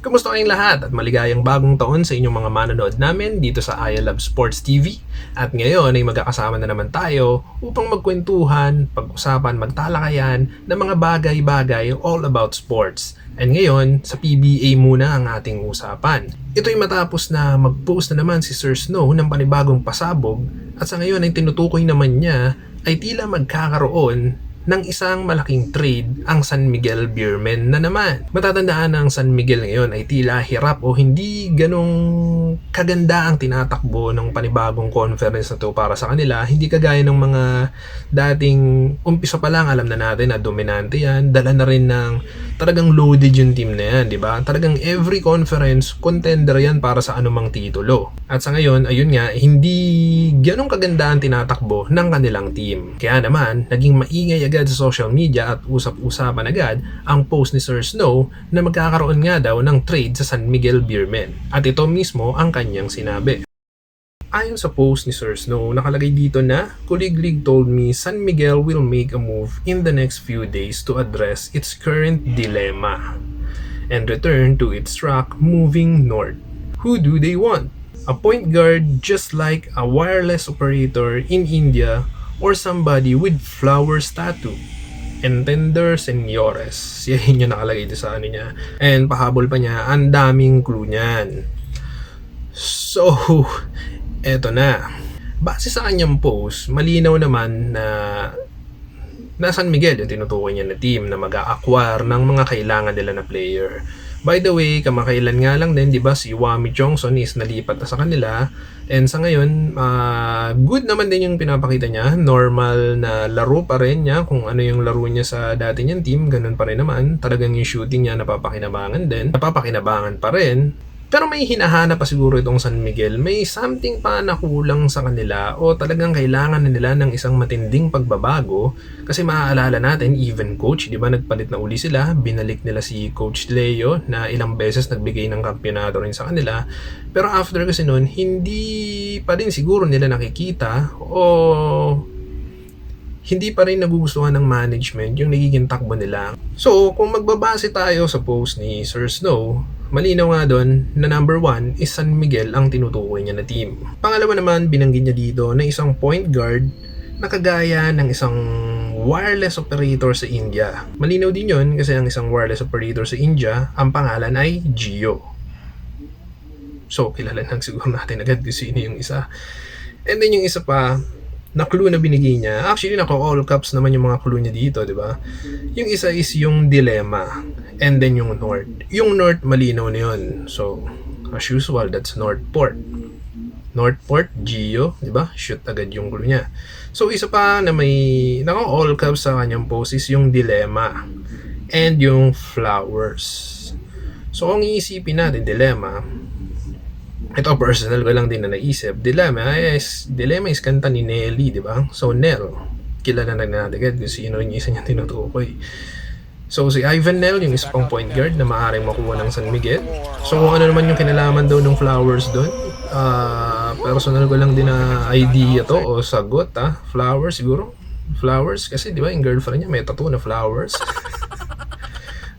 Kamusta kayong lahat at maligayang bagong taon sa inyong mga manonood namin dito sa I Love Sports TV. At ngayon ay magkakasama na naman tayo upang magkwentuhan, pag-usapan, magtalakayan ng mga bagay-bagay all about sports. And ngayon, sa PBA muna ang ating usapan. Ito'y matapos na mag-post na naman si Sir Snow ng panibagong pasabog at sa ngayon ay tinutukoy naman niya ay tila magkakaroon ng isang malaking trade ang San Miguel Beermen na naman. Matatandaan na ang San Miguel ngayon ay tila hirap o hindi ganong kaganda ang tinatakbo ng panibagong conference na to para sa kanila. Hindi kagaya ng mga dating umpisa pa lang alam na natin na dominante yan. Dala na rin ng talagang loaded yung team na yan, di ba? Talagang every conference contender yan para sa anumang titulo. At sa ngayon, ayun nga, hindi ganong kaganda ang tinatakbo ng kanilang team. Kaya naman, naging maingay agad sa social media at usap-usapan agad ang post ni Sir Snow na magkakaroon nga daw ng trade sa San Miguel Beermen. At ito mismo ang kanyang sinabi. Ayon sa post ni Sir Snow, nakalagay dito na, Kuliglig told me San Miguel will make a move in the next few days to address its current dilemma and return to its track moving north. Who do they want? A point guard just like a wireless operator in India or somebody with flowers tattoo. Entender Señores. Yan yung nakalagay dito sa ano niya. And pahabol pa niya, ang daming clue niyan. So, eto na. Base sa kanyang post, malinaw naman na na San Miguel yung tinutukoy niya na team na mag acquire ng mga kailangan nila na player. By the way, kamakailan nga lang din, di ba, si Wami Johnson is nalipat na sa kanila. And sa ngayon, ah, good naman din yung pinapakita niya. Normal na laro pa rin niya. Kung ano yung laro niya sa dati niyang team, ganun pa rin naman. Talagang yung shooting niya napapakinabangan din. Napapakinabangan pa rin. Pero may hinahanap pa siguro itong San Miguel. May something pa na kulang sa kanila o talagang kailangan na nila ng isang matinding pagbabago. Kasi maaalala natin, even coach, di ba nagpalit na uli sila. Binalik nila si Coach Leo na ilang beses nagbigay ng kampyonato rin sa kanila. Pero after kasi nun, hindi pa rin siguro nila nakikita o hindi pa rin nagugustuhan ng management yung nagiging takbo nila. So, kung magbabase tayo sa post ni Sir Snow, malinaw nga doon na number one is San Miguel ang tinutukoy niya na team. Pangalawa naman, binanggit niya dito na isang point guard na kagaya ng isang wireless operator sa India. Malinaw din yon kasi ang isang wireless operator sa India, ang pangalan ay Gio. So, kilala lang siguro natin agad kung sino yung isa. And then yung isa pa, na clue na binigay niya. Actually, nako all caps naman yung mga clue niya dito, di ba? Yung isa is yung dilemma. And then yung north. Yung north, malinaw na yun. So, as usual, that's Northport. Northport, Geo, di ba? Shoot agad yung clue niya. So, isa pa na may, nako all caps sa kanyang post is yung dilemma. And yung flowers. So, kung iisipin natin, dilemma, ito personal ko lang din na naisip. Dilemma is, Dilemma is kanta ni Nelly, di ba? So, Nell, kilala na natin agad kung sino yung isa niya tinutukoy. So, si Ivan Nell, yung isa pang point guard na maaaring makuha ng San Miguel. So, kung ano naman yung kinalaman daw ng flowers doon, ah personal ko lang din na idea to o sagot ha. Flowers siguro. Flowers kasi di ba yung girlfriend niya may tattoo na flowers.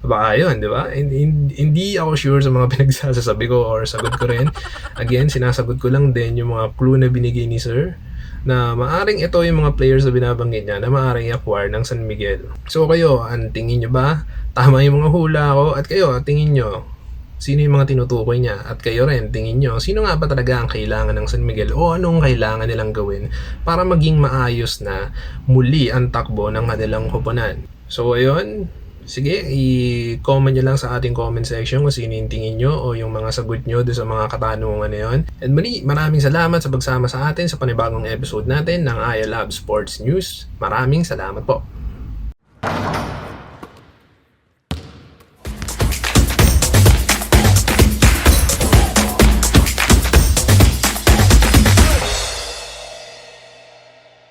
Baka yun, di ba? Hindi, ako sure sa mga pinagsasabi ko or sagot ko rin. Again, sinasagot ko lang din yung mga clue na binigay ni Sir na maaring ito yung mga players na binabanggit niya na maaring i-acquire ng San Miguel. So kayo, ang tingin nyo ba? Tama yung mga hula ko at kayo, tingin nyo, sino yung mga tinutukoy niya? At kayo rin, tingin nyo, sino nga ba talaga ang kailangan ng San Miguel o anong kailangan nilang gawin para maging maayos na muli ang takbo ng kanilang koponan? So ayun, Sige, i-comment nyo lang sa ating comment section kung sino yung tingin nyo o yung mga sagot nyo doon sa mga katanungan na yun. And muli, maraming salamat sa pagsama sa atin sa panibagong episode natin ng I Love Sports News. Maraming salamat po.